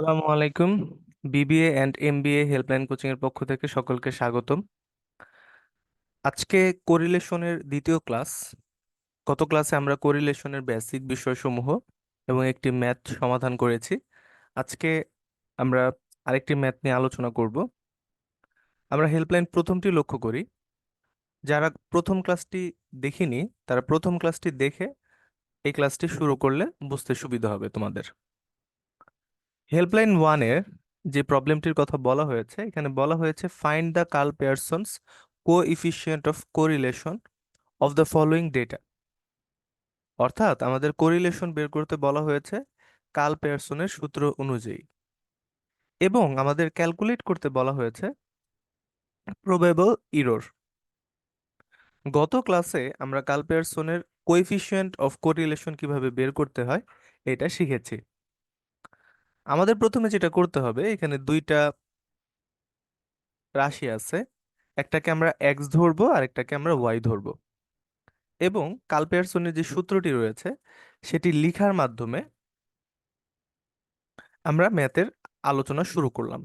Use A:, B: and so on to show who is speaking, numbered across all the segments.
A: আসসালামু আলাইকুম। BBA and MBA helpline coaching এর পক্ষ থেকে সকলকে স্বাগতম। আজকে কোরিলেশনের দ্বিতীয় ক্লাস। গত ক্লাসে আমরা কোরিলেশনের বেসিক বিষয়সমূহ এবং একটি ম্যাথ সমাধান করেছি। আজকে আমরা আরেকটি ম্যাথ নিয়ে আলোচনা করব। আমরা হেল্পলাইন প্রথমটি লক্ষ্য করি। যারা প্রথম ক্লাসটি দেখিনি, তারা প্রথম ক্লাসটি দেখে এই ক্লাসটি শুরু করলে বুঝতে সুবিধা হবে তোমাদের। হেল্পলাইন ওয়ানের যে প্রবলেমটির কথা বলা হয়েছে, এখানে বলা হয়েছে find the Karl Pearson's coefficient of correlation of the following data অর্থাৎ আমাদের কোরিলেশন বের করতে বলা হয়েছে কার্ল পেয়ারসনের সূত্র অনুযায়ী। এবং আমাদের ক্যালকুলেট করতে বলা হয়েছে প্রবেবল ইরোর গত ক্লাসে আমরা কাল পেয়ারসনের কোএফিসিয়েন্ট অফ কোরিলেশন কীভাবে বের করতে হয়, এটা শিখেছি। আমাদের প্রথমে যেটা করতে হবে, এখানে দুইটা রাশি আছে। একটাকে আমরা এক্স ধরবো আর একটাকে আমরা ওয়াই ধরবো। এবং কালপেয়ারসনের যে সূত্রটি রয়েছে, সেটি লিখার মাধ্যমে আমরা ম্যাথের আলোচনা শুরু করলাম।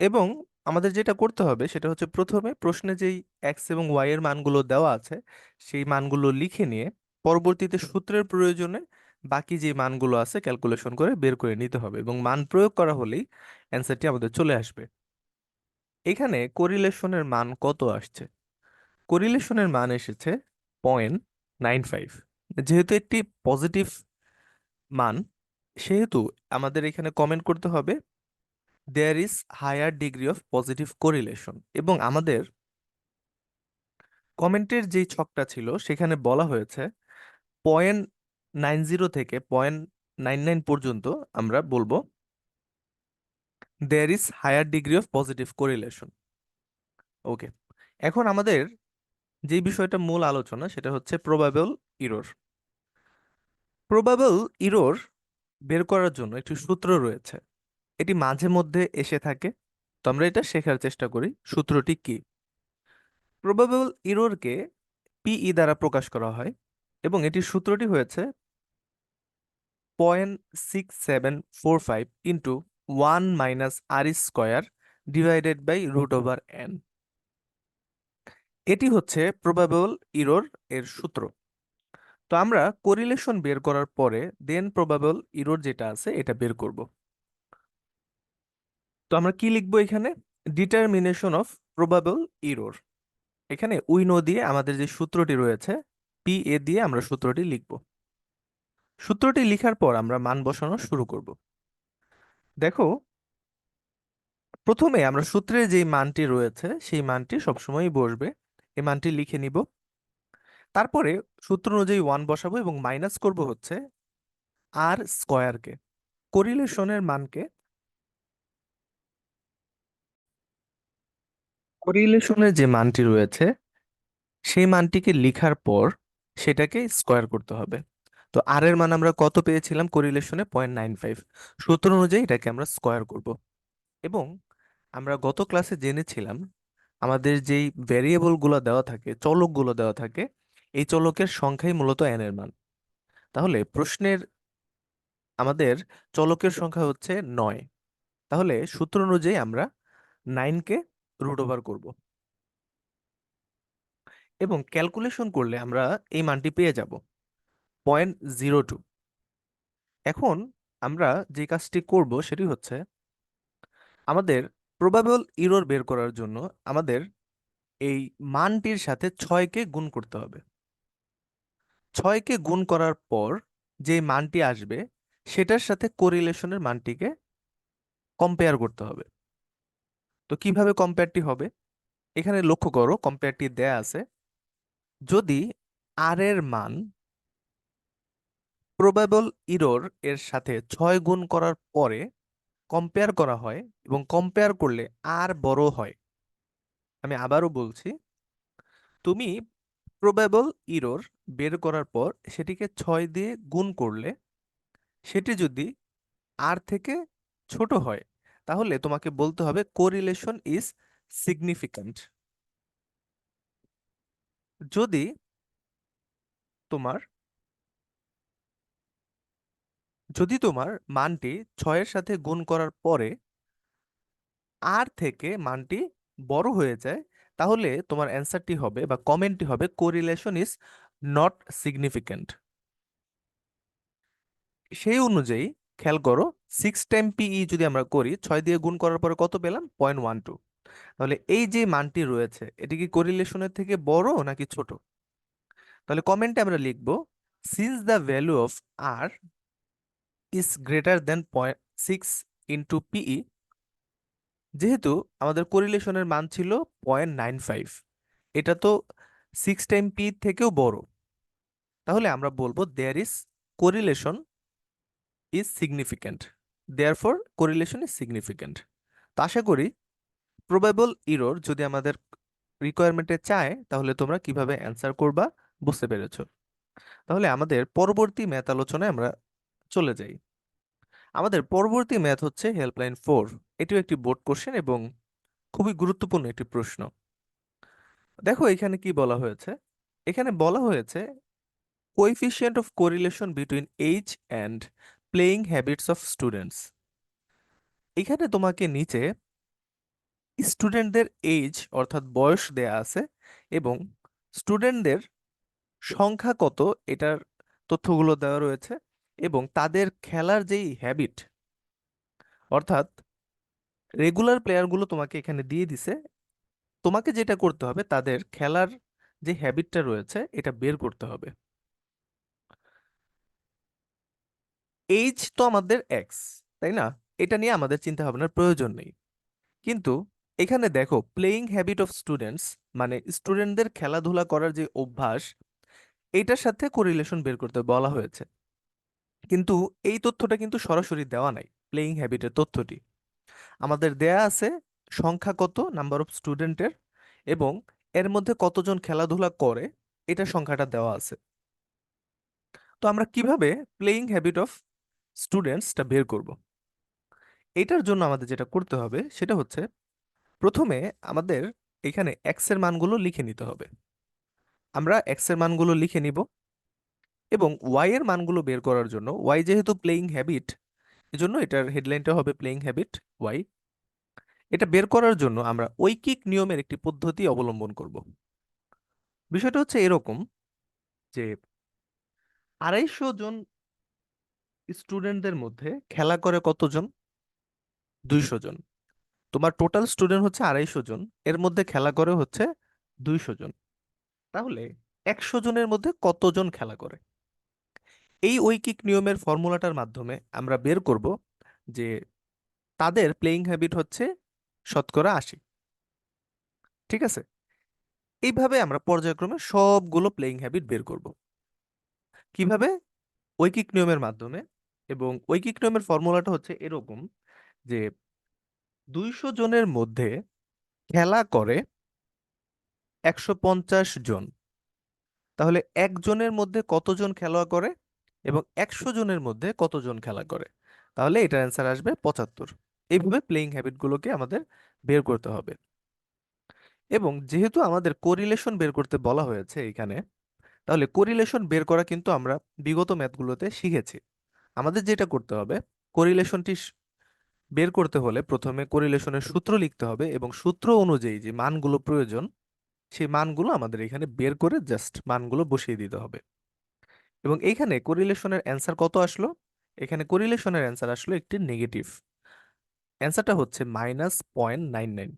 A: এবং আমাদের যেটা করতে হবে, সেটা হচ্ছে প্রথমে প্রশ্নে যেই এক্স এবং ওয়াই এর মানগুলো দেওয়া আছে, সেই মানগুলো লিখে নিয়ে পরবর্তীতে সূত্রের প্রয়োজনে বাকি যে মানগুলো আছে ক্যালকুলেশন করে বের করে নিতে হবে এবং মান প্রয়োগ করা হলেই অ্যান্সারটি আমাদের চলে আসবে। এখানে কোরিলেশনের মান কত আসছে? কোরিলেশনের মান এসেছে পয়েন্ট নাইন ফাইভ যেহেতু একটি পজিটিভ মান, সেহেতু আমাদের এখানে কমেন্ট করতে হবে there is higher degree of positive correlation এবং আমাদের কমেন্টের যেই ছকটা ছিল, সেখানে বলা হয়েছে পয়েন্ট নাইন জিরো থেকে পয়েন্ট নাইন নাইন পর্যন্ত আমরা বলব there is higher degree of positive correlation okay এখন আমাদের যে বিষয়টা মূল আলোচনা সেটা হচ্ছে প্রবাবল ইরোর প্রবাবল ইরোর বের করার জন্য একটি সূত্র রয়েছে। এটি মাঝে মধ্যে এসে থাকে। তো আমরা এটা শেখার চেষ্টা করি। সূত্রটি কি? প্রবাবল ইরোরকে পিই দ্বারা প্রকাশ করা হয় এবং এটির সূত্রটি হয়েছে point six seven four five into one minus R square divided by root over N এটি হচ্ছে প্রবাবল ইরোর এর সূত্র। তো আমরা কোরিলেশন বের করার পরে দেন প্রবাবল ইরোর যেটা আছে এটা বের করব। তো আমরা কি লিখব এখানে? ডিটারমিনেশন অফ প্রবাবল ইরোর এখানে উইনো দিয়ে আমাদের যে সূত্রটি রয়েছে, পি এ দিয়ে আমরা সূত্রটি লিখব। সূত্রটি লিখার পর আমরা মান বসানো শুরু করব। দেখো, প্রথমে আমরা সূত্রের যে মানটি রয়েছে, সেই মানটি সবসময়ই বসবে। এই মানটি লিখে নিব। তারপরে সূত্র অনুযায়ী ওয়ান বসাবো এবং মাইনাস করব হচ্ছে আর স্কোয়ারকে কোরিলেশনের মানকে কোরিলেশনের যে মানটি রয়েছে, সেই মানটিকে লিখার পর সেটাকে স্কোয়ার করতে হবে। তো আর এর মান আমরা কত পেয়েছিলাম কোরিলেশনে পয়েন্ট নাইন ফাইভ সূত্র অনুযায়ী এটাকে আমরা স্কোয়ার করব। এবং আমরা গত ক্লাসে জেনেছিলাম, আমাদের যেই ভ্যারিয়েবলগুলো দেওয়া থাকে চলকগুলো দেওয়া থাকে, এই চলকের সংখ্যাই মূলত এন এর মান। তাহলে প্রশ্নের আমাদের চলকের সংখ্যা হচ্ছে নয়। তাহলে সূত্র অনুযায়ী আমরা নাইনকে রুট ওভার করব। এবং ক্যালকুলেশন করলে আমরা এই মানটি পেয়ে যাব। পয়েন্ট জিরো টু এখন আমরা যে কাজটি করব সেটি হচ্ছে, আমাদের প্রবাবল ইরোর বের করার জন্য আমাদের এই মানটির সাথে ছয়কে গুণ করতে হবে। ছয়কে গুণ করার পর যে মানটি আসবে, সেটার সাথে কোরিলেশনের মানটিকে কম্পেয়ার করতে হবে। তো কীভাবে কম্পেয়ারটি হবে? এখানে লক্ষ্য করো কম্পেয়ারটি দেয়া আছে। যদি আর এর মান প্রবাবল ইরোর এর সাথে ছয় গুণ করার পরে কম্পেয়ার করা হয় এবং কম্পেয়ার করলে আর বড় হয়। আমি আবারও বলছি, তুমি প্রবাবল ইরোর বের করার পর সেটিকে ছয় দিয়ে গুণ করলে সেটি যদি আর থেকে ছোট হয়, তাহলে তোমাকে বলতে হবে কোরিলেশন ইজ সিগনিফিক্যান্ট যদি তোমার যদি তোমার মানটি ছয়ের সাথে গুণ করার পরে আর থেকে মানটি বড় হয়ে যায়, তাহলে তোমার অ্যান্সারটি হবে বা কমেন্টটি হবে কোরিলেশন ইজ নট সিগনিফিক্যান্ট সেই অনুযায়ী খেয়াল করো সিক্স টাইম পিই যদি আমরা করি, ছয় দিয়ে গুণ করার পরে কত পেলাম? পয়েন্ট ওয়ান টু তাহলে এই যে মানটি রয়েছে, এটি কি কোরিলেশনের থেকে বড় নাকি ছোট? তাহলে কমেন্টে আমরা লিখব since the value of R is greater than point six into PE যেহেতু আমাদের কোরিলেশনের মান ছিল পয়েন্ট নাইন ফাইভ এটা তো সিক্স টাইম পি থেকেও বড়। তাহলে আমরা বলব there is correlation is significant therefore correlation is significant তো আশা করি প্রবাবল ইরোর যদি আমাদের রিকোয়ারমেন্টে চায়, তাহলে তোমরা কীভাবে অ্যান্সার করবা বুঝতে পেরেছ। তাহলে আমাদের পরবর্তী ম্যাথ আলোচনায় আমরা চলে যাই। আমাদের পরবর্তী ম্যাথ হচ্ছে হেল্পলাইন ফোর এটিও একটি বোর্ড কোশ্চেন এবং খুবই গুরুত্বপূর্ণ একটি প্রশ্ন। দেখো এখানে কি বলা হয়েছে? এখানে বলা হয়েছে coefficient of correlation between age and playing habits of students এখানে তোমাকে নিচে স্টুডেন্টদের এইজ অর্থাৎ বয়স দেয়া আছে এবং স্টুডেন্টদের সংখ্যা কত, এটার তথ্যগুলো দেওয়া রয়েছে। এবং তাদের খেলার যেই হ্যাবিট অর্থাৎ রেগুলার প্লেয়ারগুলো তোমাকে এখানে দিয়ে দিছে, তোমাকে যেটা করতে হবে, তাদের খেলার যে হ্যাবিটটা রয়েছে, এটা বের করতে হবে। এইজ তো আমাদের এক্স তাই না? এটা নিয়ে আমাদের চিন্তা ভাবনার প্রয়োজন নেই। কিন্তু এখানে দেখো প্লেয়িং হ্যাবিট অফ স্টুডেন্টস মানে স্টুডেন্টদের খেলাধুলা করার যে অভ্যাস, এটার সাথে কোরিলেশন বের করতে বলা হয়েছে। কিন্তু এই তথ্যটা কিন্তু সরাসরি দেওয়া নাই প্লেয়িং হ্যাবিটের তথ্যটি। আমাদের দেয়া আছে সংখ্যা কত নাম্বার অফ স্টুডেন্টের এবং এর মধ্যে কতজন খেলাধুলা করে, এটা সংখ্যাটা দেওয়া আছে। তো আমরা কীভাবে প্লেয়িং হ্যাবিট অফ স্টুডেন্টসটা বের করব? এটার জন্য আমাদের যেটা করতে হবে, সেটা হচ্ছে প্রথমে আমাদের এখানে এক্সের মানগুলো লিখে নিতে হবে। আমরা এক্সের মানগুলো লিখে নিব। এবং ওয়াই এর মানগুলো বের করার জন্য ওয়াই যেহেতু প্লেয়িং হ্যাবিট এজন্য এটার হেডলাইনটা হবে প্লেয়িং হ্যাবিট ওয়াই এটা বের করার জন্য আমরা ঐকিক নিয়মের একটি পদ্ধতি অবলম্বন করব। বিষয়টা হচ্ছে এরকম যে আড়াইশো জন স্টুডেন্টদের মধ্যে খেলা করে কতজন? দুইশো জন। তোমার টোটাল স্টুডেন্ট হচ্ছে আড়াইশো জন, এর মধ্যে খেলা করে হচ্ছে দুইশো জন। তাহলে একশো জনের মধ্যে কতজন খেলা করে? এই ঐকিক নিয়মের ফর্মুলাটার মাধ্যমে আমরা বের করব যে তাদের প্লেয়িং হ্যাবিট হচ্ছে শতকরা আশি। ঠিক আছে? এইভাবে আমরা পর্যায়ক্রমে সবগুলো প্লেয়িং হ্যাবিট বের করব। কীভাবে? ঐকিক নিয়মের মাধ্যমে এবং ঐকিক নিয়মের ফর্মুলাটা হচ্ছে এরকম যে দুইশো জনের মধ্যে খেলা করে একশো পঞ্চাশ জন। তাহলে একজনের মধ্যে কতজন খেলোয়াড় করে? এবং একশো জনের মধ্যে কতজন খেলা করে? তাহলে এটার অ্যান্সার আসবে পঁচাত্তর। এইভাবে প্লেয়িং হ্যাবিটগুলোকে আমাদের বের করতে হবে। এবং যেহেতু আমাদের কোরিলেশন বের করতে বলা হয়েছে এখানে, তাহলে কোরিলেশন বের করা কিন্তু আমরা বিগত ম্যাথগুলোতে শিখেছি। আমাদের যেটা করতে হবে কোরিলেশনটি বের করতে হলে প্রথমে কোরিলেশনের সূত্র লিখতে হবে এবং সূত্র অনুযায়ী যে মানগুলো প্রয়োজন, সেই মানগুলো আমাদের এখানে বের করে জাস্ট মানগুলো বসিয়ে দিতে হবে। এবং এইখানে কোরিলেশনের অ্যান্সার কত আসলো? এখানে কোরিলেশনের অ্যান্সার আসলো একটি নেগেটিভ অ্যান্সারটা হচ্ছে মাইনাস পয়েন্ট নাইন নাইন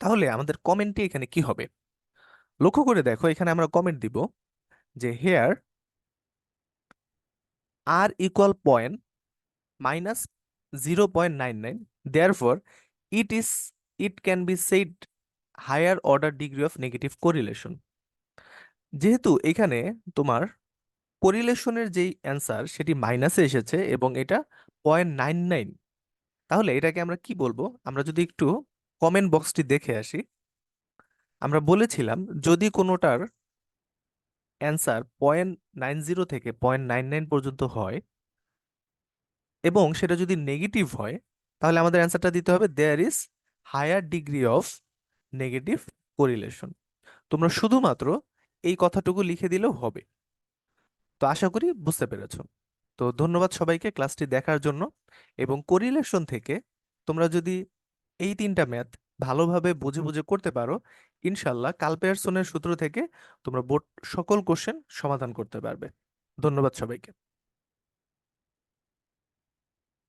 A: তাহলে আমাদের কমেন্টটি এখানে কি হবে? লক্ষ্য করে দেখো, এখানে আমরা কমেন্ট দিব যে here R equal point minus zero point nine nine therefore it is it can be said higher order degree of negative correlation যেহেতু এখানে তোমার কোরিলেশনের যেই অ্যান্সার সেটি মাইনাসে এসেছে এবং এটা পয়েন্ট নাইন নাইন তাহলে এটাকে আমরা কি বলব? আমরা যদি একটু কমেন্ট বক্সটি দেখে আসি, আমরা বলেছিলাম যদি কোনোটার অ্যান্সার পয়েন্ট নাইন জিরো থেকে পয়েন্ট নাইন নাইন পর্যন্ত হয় এবং সেটা যদি নেগেটিভ হয়, তাহলে আমাদের অ্যান্সারটা দিতে হবে there is higher degree of negative correlation তোমরা শুধুমাত্র এই কথাটুকু লিখে দিলেও হবে। তো আশা করি বুঝতে পেরেছ। তো ধন্যবাদ সবাইকে ক্লাসটি দেখার জন্য। এবং কোরিলেশন থেকে তোমরা যদি এই তিনটা ম্যাথ ভালোভাবে বুঝে বুঝে করতে পারো, ইনশাল্লাহ কালপেয়ারসনের সূত্র থেকে তোমরা বোর্ড সকল কোশ্চেন সমাধান করতে পারবে। ধন্যবাদ সবাইকে।